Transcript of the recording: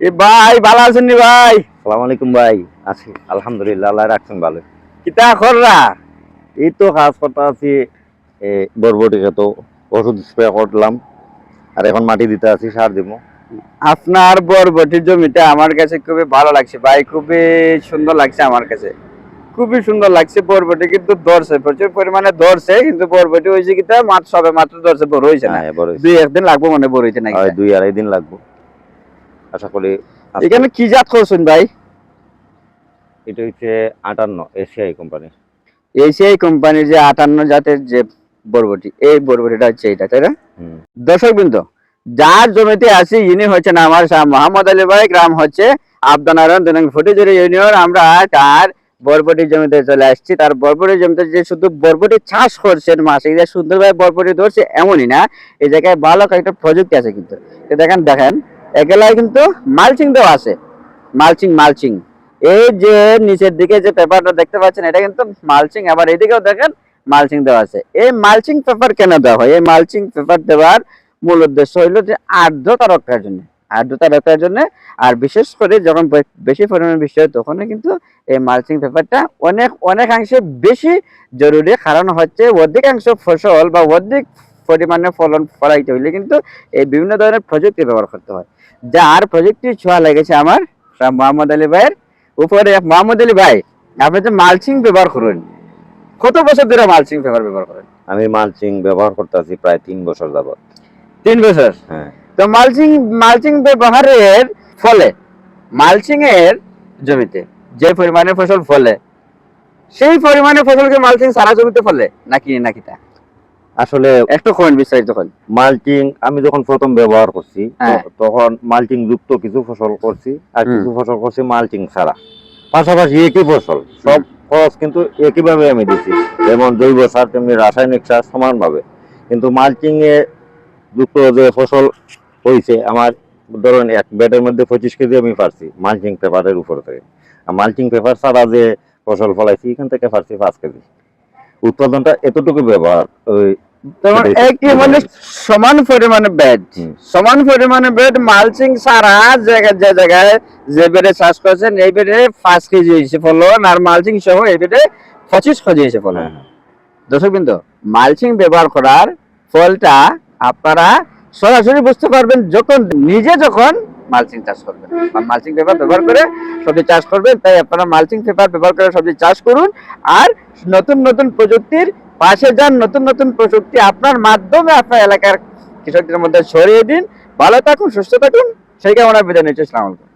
এ ভাই ভালো আছেন নি ভাই? সালাম আলাইকুম ভাই আছি। আলহামদুলিল্লাহ আল্লাহ রাখছেন ভালো কিতা কররা এই তো আছি বরবটিকে তো ওষুধ স্প্রে করলাম আর এখন মাটি দিতে আছি সার দিব। আপনার বরবটির জমিটা আমার কাছে খুবই ভালো লাগছে ভাই খুবই সুন্দর লাগছে আমার কাছে। খুবই সুন্দর লাগছে বরবটি কিন্তু ধরছে প্রচুর পরিমাণে ধরছে কিন্তু বরবটি হয়েছে কিতা মাত্র সবে মাত্র ধরছে বড় হয়েছে না। হ্যাঁ, হয়েছে। দুই একদিন লাগবো মনে বড় হইতে নাকি? দুই আড়াই দিন লাগবে। আশা করি এখানে কি জাত করছেন ভাই? এটা হচ্ছে আটান্ন এশিয়াই কোম্পানি এসিআই কোম্পানির যে আটান্ন জাতের যে বরবটি এই বরবটিটা হচ্ছে এটা তাই না? দর্শক বিন্দু যার জমিতে আছি ইনি হচ্ছেন আমার শাহ মোহাম্মদ আলী ভাই গ্রাম হচ্ছে আবদানারায়ণ দুনং ফটিজুরি ইউনিয়ন। আমরা তার বরবটি জমিতে চলে আসছি। তার বরবটি জমিতে যে শুধু বরবটি চাষ করছেন মাসে যে সুন্দরভাবে বরবটি ধরছে এমনই না, এই জায়গায় ভালো কয়েকটা প্রযুক্তি আছে কিন্তু। দেখেন দেখেন এগুলাই কিন্তু মালচিং দেওয়া আছে। Mulching mulching. এই যে নিচের দিকে যে পেপারটা দেখতে পাচ্ছেন, এটা কিন্তু মালচিং। আবার এদিকেও দেখেন, মালচিং দেওয়া আছে। এই মালচিং পেপার কেন দেওয়া হয়? এই মালচিং পেপার দেওয়ার মূল উদ্দেশ্য হইল যে আর্দ্রতা রক্ষার জন্য। আর্দ্রতা রক্ষার জন্য আর বিশেষ করে যখন বেশি পরিমাণে বৃষ্টি হয় তখন কিন্তু এই মালচিং পেপারটা অনেক অনেকাংশে বেশি জরুরি। কারণ হচ্ছে অধিকাংশ ফসল বা অধিক পরিমাণে ফলন ফলাইতে হইলে কিন্তু এই বিভিন্ন ধরনের প্রযুক্তি ব্যবহার করতে হয়। যার প্রযুক্তির ছোঁয়া লেগেছে আমার মোহাম্মদ আলী ভাইয়ের উপরে। মোহাম্মদ আলী ভাই আপনি যে মালচিং ব্যবহার করুন কত বছর ধরে মালচিং পেপার ব্যবহার করেন? আমি মালচিং ব্যবহার করতে আছি প্রায় তিন বছর যাবত তিন বছর? হ্যাঁ। তো মালচিং মালচিং ব্যবহারের ফলে মালচিং এর জমিতে যে পরিমাণে ফসল ফলে সেই পরিমাণে ফসলকে মালচিং সারা জমিতে ফলে নাকি নাকি তা? আসলে একটু কোন বিস্তারিত কোন মালচিং আমি যখন প্রথম ব্যবহার করছি হ্যাঁ। তখন মালচিং যুক্ত কিছু ফসল করছি আর কিছু ফসল করছি মালচিং ছাড়া। পাশাপাশি একই ফসল সব খরচ কিন্তু একইভাবে আমি দিছি। যেমন জৈব সার তেমনি রাসায়নিক সার সমানভাবে। কিন্তু মালচিং এ যুক্ত যে ফসল হয়েছে আমার ধরুন এক বেডের মধ্যে পঁচিশ কেজি আমি পারছি মালচিং পেপারের উপর থেকে। আর মালচিং পেপার ছাড়া যে ফসল ফলাইছি এখান থেকে পারছি পাঁচ কেজি। উৎপাদনটা এতটুকু ব্যবহার ওই মানে সমান পরিমাণে বেড সমান পরিমাণে বেড মালচিং সারা জায়গায় যে জায়গায় যে বেডে চাষ করছেন এই বেডে পাঁচ কেজি হয়েছে ফলন আর মালচিং সহ এই বেডে পঁচিশ কেজি হয়েছে ফলন। হ্যাঁ, হ্যাঁ। দর্শক বিন্দু মালচিং ব্যবহার করার ফলটা আপনারা সরাসরি বুঝতে পারবেন যখন নিজে যখন মালচিং চাষ করবেন। মালচিং পেপার ব্যবহার করে সবজি চাষ করবেন তাই আপনারা মালচিং পেপার ব্যবহার করে সবজি চাষ করুন। আর নতুন নতুন প্রযুক্তির পাশে যান নতুন নতুন প্রযুক্তি আপনার মাধ্যমে আপনার এলাকার কৃষকদের মধ্যে ছড়িয়ে দিন। ভালো থাকুন সুস্থ থাকুন। সেই কামনা বিদায় নিচ্ছি। আলাইকুম।